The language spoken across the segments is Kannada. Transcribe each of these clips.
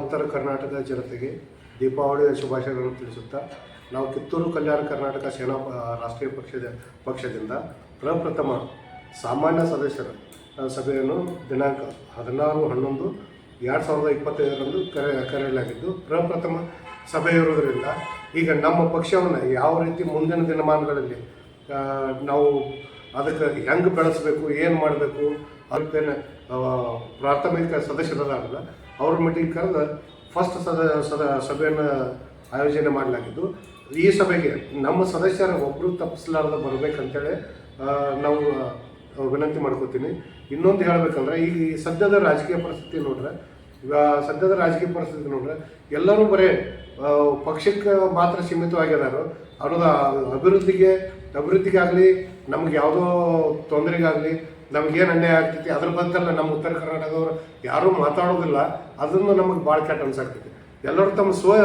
ಉತ್ತರ ಕರ್ನಾಟಕ ಜನತೆಗೆ ದೀಪಾವಳಿಯ ಶುಭಾಶಯಗಳನ್ನು ತಿಳಿಸುತ್ತಾ, ನಾವು ಕಿತ್ತೂರು ಕಲ್ಯಾಣ ಕರ್ನಾಟಕ ಸೇನಾ ರಾಷ್ಟ್ರೀಯ ಪಕ್ಷದ ಪಕ್ಷದಿಂದ ಪ್ರಪ್ರಥಮ ಸಾಮಾನ್ಯ ಸದಸ್ಯರ ಸಭೆಯನ್ನು ದಿನಾಂಕ ಹದಿನಾರು, ಹನ್ನೊಂದು, ಎರಡು ಸಾವಿರದ ಇಪ್ಪತ್ತೈದರಂದು ಕರೆ, ಕರೆಯಲಾಗಿದ್ದು, ಪ್ರಪ್ರಥಮ ಸಭೆ ಇರುವುದರಿಂದ ಈಗ ನಮ್ಮ ಪಕ್ಷವನ್ನು ಯಾವ ರೀತಿ ಮುಂದಿನ ದಿನಮಾನಗಳಲ್ಲಿ ನಾವು ಅದಕ್ಕೆ ಹೆಂಗೆ ಬೆಳೆಸಬೇಕು, ಏನು ಮಾಡಬೇಕು ಅದಕ್ಕೇನು ಪ್ರಾಥಮಿಕ ಸದಸ್ಯರದಾರಲ್ಲ ಅವ್ರ ಮೀಟಿಂಗ್ ಕರೆದು ಫಸ್ಟ್ ಸದ ಸದ ಸಭೆಯನ್ನು ಆಯೋಜನೆ ಮಾಡಲಾಗಿದ್ದು. ಈ ಸಭೆಗೆ ನಮ್ಮ ಸದಸ್ಯರ ಒಬ್ಬರು ತಪ್ಪಿಸಲಾರ್ದ ಬರಬೇಕಂತೇಳಿ ನಾವು ವಿನಂತಿ ಮಾಡ್ಕೋತೀನಿ. ಇನ್ನೊಂದು ಹೇಳಬೇಕಂದ್ರೆ, ಈ ಸದ್ಯದ ರಾಜಕೀಯ ಪರಿಸ್ಥಿತಿ ನೋಡ್ರೆ ಸದ್ಯದ ರಾಜಕೀಯ ಪರಿಸ್ಥಿತಿ ನೋಡ್ರೆ, ಎಲ್ಲರೂ ಬರೀ ಪಕ್ಷಕ್ಕೆ ಮಾತ್ರ ಸೀಮಿತವಾಗಿದ್ದಾರೆ ಅನ್ನೋದು ಅಭಿವೃದ್ಧಿಗೆ, ಅಭಿವೃದ್ಧಿಗಾಗಲಿ, ನಮ್ಗೆ ಯಾವುದೋ ತೊಂದರೆಗಾಗಲಿ ನಮಗೇನು ಅನ್ಯಾಯ ಆಗ್ತೈತಿ? ಅದ್ರ ಬಗ್ಗೆಲ್ಲ ನಮ್ಮ ಉತ್ತರ ಕರ್ನಾಟಕದವರು ಯಾರೂ ಮಾತಾಡೋದಿಲ್ಲ. ಅದನ್ನು ನಮಗೆ ಭಾಳ ಕೆಟ್ಟ ಅನ್ಸಾಗ್ತೈತಿ. ಎಲ್ಲರೂ ತಮ್ಮ ಸ್ವ,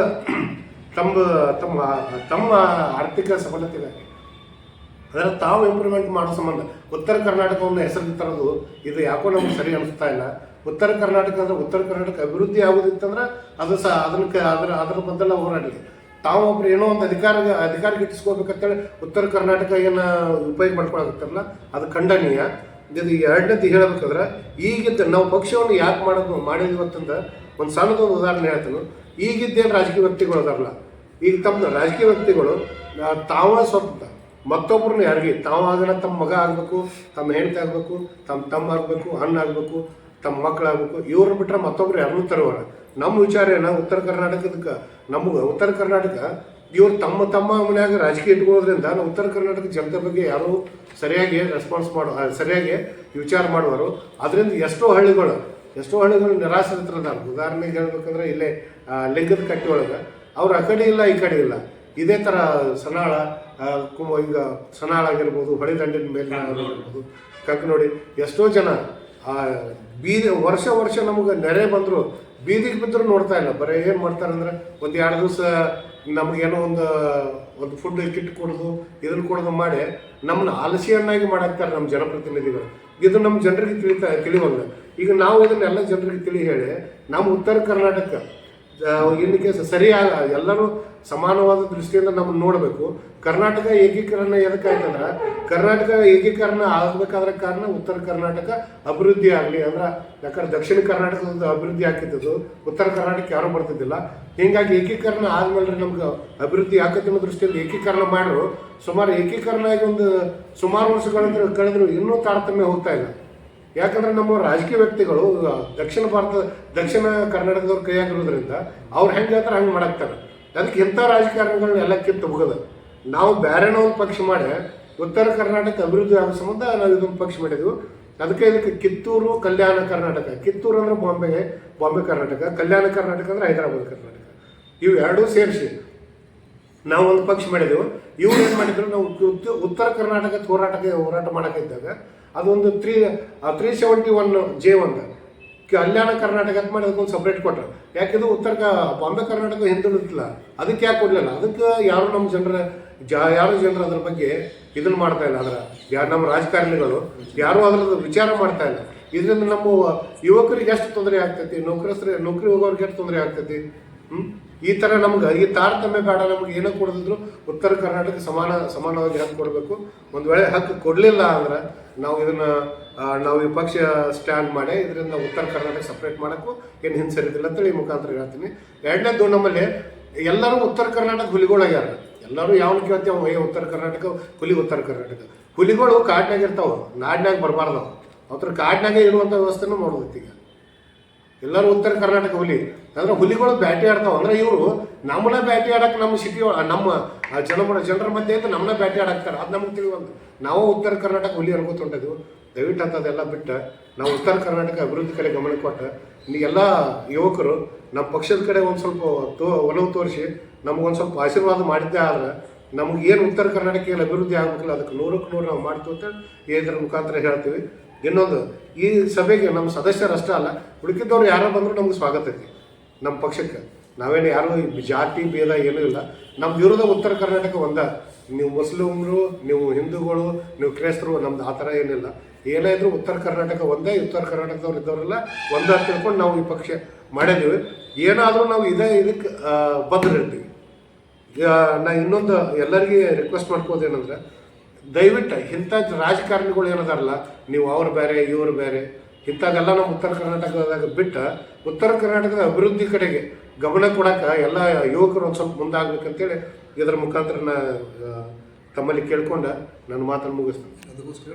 ತಮ್ಮ ತಮ್ಮ ತಮ್ಮ ಆರ್ಥಿಕ ಸಫಲತೆಗಾಗಿ ಅದರ ತಾವು ಇಂಪ್ರೂವ್ಮೆಂಟ್ ಮಾಡೋ ಸಂಬಂಧ. ಉತ್ತರ ಕರ್ನಾಟಕವನ್ನು ಹೆಸರು ತರೋದು ಇದು ಯಾಕೋ ನಮ್ಗೆ ಸರಿ ಅನಿಸ್ತಾ ಇಲ್ಲ. ಉತ್ತರ ಕರ್ನಾಟಕ ಅಂದ್ರೆ ಉತ್ತರ ಕರ್ನಾಟಕ ಅಭಿವೃದ್ಧಿ ಆಗುದಿತ್ತಂದ್ರೆ ಅದು ಸಹ ಅದನ್ನ ಕ- ಅದರ ಅದರ ಬದಲ ಹೋರಾಡಲಿ. ತಾವು ಒಬ್ರು ಏನೋ ಒಂದು ಅಧಿಕಾರ ಅಧಿಕಾರ ಗಿಟ್ಟಿಸ್ಕೋಬೇಕಂತೇಳಿ ಉತ್ತರ ಕರ್ನಾಟಕ ಏನು ಉಪಯೋಗ ಮಾಡ್ಕೊಳಕತ್ತಾರಲ್ಲ ಅದು ಖಂಡನೀಯ. ಇದು ಎರಡನೇದು ಹೇಳ್ಬೇಕಂದ್ರೆ ಈಗಿದ್ದ ನಾವು ಪಕ್ಷವನ್ನು ಯಾಕೆ ಮಾಡೋದು, ಮಾಡಿದ್ವಿ ಅಂತಂದ್ರೆ ಒಂದು ಸಣ್ಣದ ಒಂದು ಉದಾಹರಣೆ ಹೇಳ್ತೀನಿ. ಈಗಿದ್ದೇನು ರಾಜಕೀಯ ವ್ಯಕ್ತಿಗಳು ಅದಾರಲ್ಲ, ಈಗ ತಮ್ಮ ರಾಜಕೀಯ ವ್ಯಕ್ತಿಗಳು ತಾವ ಸ್ವಂತ ಮತ್ತೊಬ್ಬರನ್ನ ಯಾರಿಗೆ, ತಾವು ಆಗಲ್ಲ ತಮ್ಮ ಮಗ ಆಗಬೇಕು, ತಮ್ಮ ಹೆಂಡತಿ ಆಗಬೇಕು, ತಮ್ಮ ತಮ್ಮ ಆಗಬೇಕು, ಅಣ್ಣ ಆಗಬೇಕು, ತಮ್ಮ ಮಕ್ಕಳಾಗಬೇಕು ಇವ್ರನ್ನ ಬಿಟ್ಟರೆ ಮತ್ತೊಬ್ಬರು ಯಾರನ್ನೂ ತರೋರ ನಮ್ಮ ವಿಚಾರ ಏನ? ಉತ್ತರ ಕರ್ನಾಟಕದಕ್ಕೆ, ನಮಗೆ ಉತ್ತರ ಕರ್ನಾಟಕ ಇವ್ರು ತಮ್ಮ ತಮ್ಮ ಮನ್ಯಾಗ ರಾಜಕೀಯ ಇಟ್ಕೊಳ್ಳೋದ್ರಿಂದ ನಾವು ಉತ್ತರ ಕರ್ನಾಟಕ ಜನತೆ ಬಗ್ಗೆ ಯಾರೂ ಸರಿಯಾಗಿ ರೆಸ್ಪಾನ್ಸ್ ಮಾಡೋ ಸರಿಯಾಗಿ ವಿಚಾರ ಮಾಡುವರು ಅದರಿಂದ ಎಷ್ಟೋ ಹಳ್ಳಿಗಳು ಎಷ್ಟೋ ಹಳ್ಳಿಗಳು ನಿರಾಶ್ರಿತರದಾರ. ಉದಾಹರಣೆಗೆ ಹೇಳ್ಬೇಕಂದ್ರೆ ಇಲ್ಲೇ ಲಿಂಗದ ಕಟ್ಟಿ ಒಳಗೆ. ಅವ್ರು ಆ ಕಡೆ ಇಲ್ಲ, ಈ ಕಡೆ ಇಲ್ಲ. ಇದೇ ಥರ ಸನಾಳ ಈಗ ಸನಾಳ ಆಗಿರ್ಬೋದು ಹೊಳೆ ದಂಡಿನ ಮೇಲೆ ಆಗಿರ್ಬೋದು ನೋಡಿ ಎಷ್ಟೋ ಜನ ಬೀದಿ ವರ್ಷ ವರ್ಷ ನಮಗೆ ನೆರೆ ಬಂದರು. ಬೀದಿಗೆ ಬಿದ್ದರೂ ನೋಡ್ತಾ ಇಲ್ಲ. ಬರೀ ಏನು ಮಾಡ್ತಾರೆ ಅಂದ್ರೆ ಒಂದು ಎರಡು ದಿವಸ ನಮಗೇನೋ ಒಂದು ಒಂದು ಫುಡ್ ಕಿಟ್ ಕೊಡೋದು ಇದನ್ನು ಕೊಡೋದು ಮಾಡಿ ನಮ್ಮನ್ನ ಆಲಸಿಯನ್ನಾಗಿ ಮಾಡಾಕ್ತಾರೆ ನಮ್ಮ ಜನಪ್ರತಿನಿಧಿಗಳು. ಇದು ನಮ್ಮ ಜನರಿಗೆ ತಿಳಿತಾ ತಿಳಿವಲ್ಲ ಈಗ ನಾವು ಇದನ್ನೆಲ್ಲ ಜನರಿಗೆ ತಿಳಿ ಹೇಳಿ ನಮ್ಮ ಉತ್ತರ ಕರ್ನಾಟಕ ಏನಕ್ಕೆ ಸರಿಯಾದ, ಎಲ್ಲರೂ ಸಮಾನವಾದ ದೃಷ್ಟಿಯಿಂದ ನಮ್ಮ ನೋಡಬೇಕು. ಕರ್ನಾಟಕ ಏಕೀಕರಣ ಎದಕ್ಕಾಯ್ತಂದ್ರೆ ಕರ್ನಾಟಕ ಏಕೀಕರಣ ಆಗಬೇಕಾದ್ರ ಕಾರಣ ಉತ್ತರ ಕರ್ನಾಟಕ ಅಭಿವೃದ್ಧಿ ಆಗಲಿ. ಅಂದ್ರೆ, ಯಾಕಂದ್ರೆ ದಕ್ಷಿಣ ಕರ್ನಾಟಕದ ಅಭಿವೃದ್ಧಿ ಆಗ್ತಿದ್ದು ಉತ್ತರ ಕರ್ನಾಟಕ ಯಾರು ಬರ್ತಿದ್ದಿಲ್ಲ. ಹೀಗಾಗಿ ಏಕೀಕರಣ ಆದ್ಮೇಲೆ ನಮ್ಗೆ ಅಭಿವೃದ್ಧಿ ಆಕತಿ ಅನ್ನೋ ದೃಷ್ಟಿಯಿಂದ ಏಕೀಕರಣ ಮಾಡಿದ್ರು ಸುಮಾರು ಏಕೀಕರಣ ಆಗಿ ಒಂದು ಸುಮಾರು ವರ್ಷಗಳಿಂದ ಕಳೆದ್ರು ಇನ್ನೂ ತಾರತಮ್ಯ ಹೋಗ್ತಾ ಇಲ್ಲ. ಯಾಕಂದ್ರೆ ನಮ್ಮ ರಾಜಕೀಯ ವ್ಯಕ್ತಿಗಳು ದಕ್ಷಿಣ ಭಾರತ, ದಕ್ಷಿಣ ಕರ್ನಾಟಕದವ್ರ ಕೈಯಾಗಿರೋದ್ರಿಂದ ಅವ್ರು ಹೆಂಗೆ ಹೇಳ್ತಾರೆ ಹಂಗೆ ಮಾಡಾಕ್ತಾರೆ. ಅದಕ್ಕೆ ಇಂಥ ರಾಜಕಾರಣಿಗಳನ್ನ ಎಲ್ಲ ಕಿತ್ತು ಹೋಗೋದು. ನಾವು ಬೇರೆನೋ ಒಂದು ಪಕ್ಷ ಮಾಡಿ ಉತ್ತರ ಕರ್ನಾಟಕ ಅಭಿವೃದ್ಧಿ ಆಗೋ ಸಂಬಂಧ ನಾವು ಇದೊಂದು ಪಕ್ಷ ಮಾಡಿದ್ವಿ. ಅದಕ್ಕೆ ಇದಕ್ಕೆ ಕಿತ್ತೂರು ಕಲ್ಯಾಣ ಕರ್ನಾಟಕ. ಕಿತ್ತೂರು ಅಂದ್ರೆ ಬಾಂಬೆಗೆ ಬಾಂಬೆ ಕರ್ನಾಟಕ. ಕಲ್ಯಾಣ ಕರ್ನಾಟಕ ಅಂದ್ರೆ ಹೈದರಾಬಾದ್ ಕರ್ನಾಟಕ. ಇವು ಎರಡೂ ಸೇರಿಸಿ ನಾವು ಒಂದು ಪಕ್ಷ ಮಾಡಿದೆವು. ಇವ್ರು ಏನು ಮಾಡಿದ್ರು, ನಾವು ಉತ್ತರ ಕರ್ನಾಟಕ ಹೋರಾಟಕ್ಕೆ ಹೋರಾಟ ಮಾಡಕ್ಕಿದ್ದಾಗ ಅದೊಂದು three three seventy one J ಒಂದು ಕಲ್ಯಾಣ ಕರ್ನಾಟಕ ಅಂತ ಮಾಡಿ ಅದಕ್ಕೊಂದು ಸಪ್ರೇಟ್ ಕೊಟ್ಟರು ಯಾಕಿದು ಉತ್ತರ ಬಾಂಬೆ, ಕರ್ನಾಟಕ ಹಿಂದುಳಿದಿಲ್ಲ. ಅದಕ್ಕೆ ಯಾಕೆ ಕೊಡಲಿಲ್ಲ? ಅದಕ್ಕೆ ಯಾರು ನಮ್ಮ ಜನರ, ಜ, ಯಾರು ಜನರು ಅದ್ರ ಬಗ್ಗೆ ಇದನ್ನ ಮಾಡ್ತಾ ಇಲ್ಲ. ಅದರ ಯಾರು ನಮ್ಮ ರಾಜಕಾರಣಿಗಳು ಯಾರು ಅದ್ರದ್ದು ವಿಚಾರ ಮಾಡ್ತಾ ಇಲ್ಲ. ಇದರಿಂದ ನಮ್ಮ ಯುವಕರಿಗೆ ಎಷ್ಟು ತೊಂದರೆ ಆಗ್ತೈತಿ? ನೌಕರಸ್ತ್ರ, ನೌಕರಿ ಹೋಗೋರಿಗೆ ಎಷ್ಟು ತೊಂದರೆ ಆಗ್ತೈತಿ? ಹ್ಮ್? ಈ ಥರ ನಮ್ಗೆ, ಈ ತಾರತಮ್ಯ ಬೇಡ ನಮ್ಗೆ ಏನೋ ಕೊಡದಿದ್ರು ಉತ್ತರ ಕರ್ನಾಟಕ ಸಮಾನ, ಸಮಾನವಾಗಿ ಹಕ್ಕು ಕೊಡಬೇಕು. ಒಂದು ವೇಳೆ ಹಕ್ಕು ಕೊಡಲಿಲ್ಲ ಅಂದ್ರೆ ನಾವು ಇದನ್ನ ನಾವು ವಿಪಕ್ಷ ಪಕ್ಷ ಸ್ಟ್ಯಾಂಡ್ ಮಾಡಿ ಇದರಿಂದ ಉತ್ತರ ಕರ್ನಾಟಕ ಸಪ್ರೇಟ್ ಮಾಡೋಕ್ಕೂ ಏನು ಹಿಂಸರಿದಿಲ್ಲ ಅಂತೇಳಿ ಈ ಮುಖಾಂತರ ಹೇಳ್ತೀನಿ. ಎರಡನೇದು ನಮ್ಮಲ್ಲಿ ಎಲ್ಲರೂ ಉತ್ತರ ಕರ್ನಾಟಕ ಹುಲಿಗಳಾಗ್ಯಾರ. ಎಲ್ಲರೂ ಯಾವನು ಕೇಳ್ತೇವೆ ಏ ಉತ್ತರ ಕರ್ನಾಟಕ, ಹುಲಿ ಉತ್ತರ ಕರ್ನಾಟಕ. ಹುಲಿಗಳು ಕಾಡ್ನಾಗ ಇರ್ತಾವ ನಾಡ್ನಾಗ ಬರಬಾರ್ದು ಅವ್ರ ಕಾಡ್ನಾಗೆ ಇರುವಂಥ ವ್ಯವಸ್ಥೆನೂ ಮಾಡೋದೈತಿ ಎಲ್ಲರೂ ಉತ್ತರ ಕರ್ನಾಟಕ ಹುಲಿ. ಅಂದ್ರೆ ಹುಲಿಗಳು ಬ್ಯಾಟಿ ಆಡ್ತಾವ. ಅಂದ್ರೆ ಇವರು ನಮ್ಮನ್ನ ಬ್ಯಾಟಿ ಆಡಕ್ ನಮ್ಮ ಸಿಟಿ ನಮ್ಮ ಜನ ಜನರ ಮಧ್ಯೆ ಅಂತ ನಮ್ಮನ್ನ ಬ್ಯಾಟಿ ಆಡಾಕ್ತಾರೆ. ಅದು ನಮ್ಗೆ ತಿಳಿಯೋದು ನಾವು ಉತ್ತರ ಕರ್ನಾಟಕ ಹುಲಿ ಅನ್ಕೋತ ಹೊಂಟಿದ್ವು ದಯವಿಟ್ಟು ಅಂತದೆಲ್ಲ ಬಿಟ್ಟು. ನಾವು ಉತ್ತರ ಕರ್ನಾಟಕ ಅಭಿವೃದ್ಧಿ ಕಡೆ ಗಮನ ಕೊಟ್ಟು. ಎಲ್ಲ ಯುವಕರು ನಮ್ಮ ಪಕ್ಷದ ಕಡೆ ಒಂದು ಸ್ವಲ್ಪ ತೋ ಒಲವು ತೋರಿಸಿ ನಮಗೊಂದು ಸ್ವಲ್ಪ ಆಶೀರ್ವಾದ ಮಾಡಿದ್ದೆ ಆದ್ರೆ ನಮ್ಗೆ ಏನು ಉತ್ತರ ಕರ್ನಾಟಕ ಅಭಿವೃದ್ಧಿ ಆಗ್ಬೇಕಲ್ಲ, ಅದಕ್ಕೆ ನೂರಕ್ಕೆ ನೂರು ನಾವು ಮಾಡ್ತೀವಿ ಅಂತ ಇದರ ಮುಖಾಂತರ ಹೇಳ್ತೀವಿ. ಇನ್ನೊಂದು, ಈ ಸಭೆಗೆ ನಮ್ಮ ಸದಸ್ಯರಷ್ಟೇ ಅಲ್ಲ ಉಳಿಕಿದ್ದವ್ರು ಯಾರೋ ಬಂದರೂ ನಮ್ಗೆ ಸ್ವಾಗತ ಐತಿ ನಮ್ಮ ಪಕ್ಷಕ್ಕೆ. ನಾವೇನು ಯಾರು ಜಾತಿ ಭೇದ ಏನೂ ಇಲ್ಲ. ನಮ್ಮ ವಿರೋಧ ಉತ್ತರ ಕರ್ನಾಟಕ ಒಂದ. ನೀವು ಮುಸ್ಲಿಮರು, ನೀವು ಹಿಂದೂಗಳು, ನೀವು ಕ್ರೈಸ್ತರು, ನಮ್ದು ಆ ಥರ ಏನಿಲ್ಲ. ಏನೇ ಇದ್ರು ಉತ್ತರ ಕರ್ನಾಟಕ ಒಂದೇ, ಉತ್ತರ ಕರ್ನಾಟಕದವ್ರು ಇದ್ದವರೆಲ್ಲ ಒಂದೇ ತಿಳ್ಕೊಂಡು ನಾವು ಈ ಪಕ್ಷ ಮಾಡಿದ್ದೀವಿ. ಏನಾದರೂ ನಾವು ಇದೇ ಇದಕ್ಕೆ ಬದ್ಧರಿರ್ತೀವಿ ಈಗ ನಾ ಇನ್ನೊಂದು ಎಲ್ಲರಿಗೆ ರಿಕ್ವೆಸ್ಟ್ ಮಾಡ್ಕೋದೇನಂದ್ರೆ ದಯವಿಟ್ಟು ಇಂಥ ರಾಜಕಾರಣಿಗಳು ಏನದಾರಲ್ಲ, ನೀವು ಅವ್ರು ಬೇರೆ, ಇವ್ರು ಬೇರೆ, ಇಂಥದ್ದೆಲ್ಲ ನಮ್ಮ ಉತ್ತರ ಕರ್ನಾಟಕದಾಗ ಬಿಟ್ಟು ಉತ್ತರ ಕರ್ನಾಟಕದ ಅಭಿವೃದ್ಧಿ ಕಡೆಗೆ ಗಮನ ಕೊಡಕ್ಕೆ ಎಲ್ಲ ಯುವಕರು ಒಂದು ಸ್ವಲ್ಪ ಮುಂದಾಗಬೇಕಂತೇಳಿ ಇದರ ಮುಖಾಂತರ ನಾ ತಮ್ಮಲ್ಲಿ ಕೇಳ್ಕೊಂಡು, ನನ್ನ ಮಾತನ್ನು ಮುಗಿಸ್ತೇನೆ. ಅದಕ್ಕೋಸ್ಕರ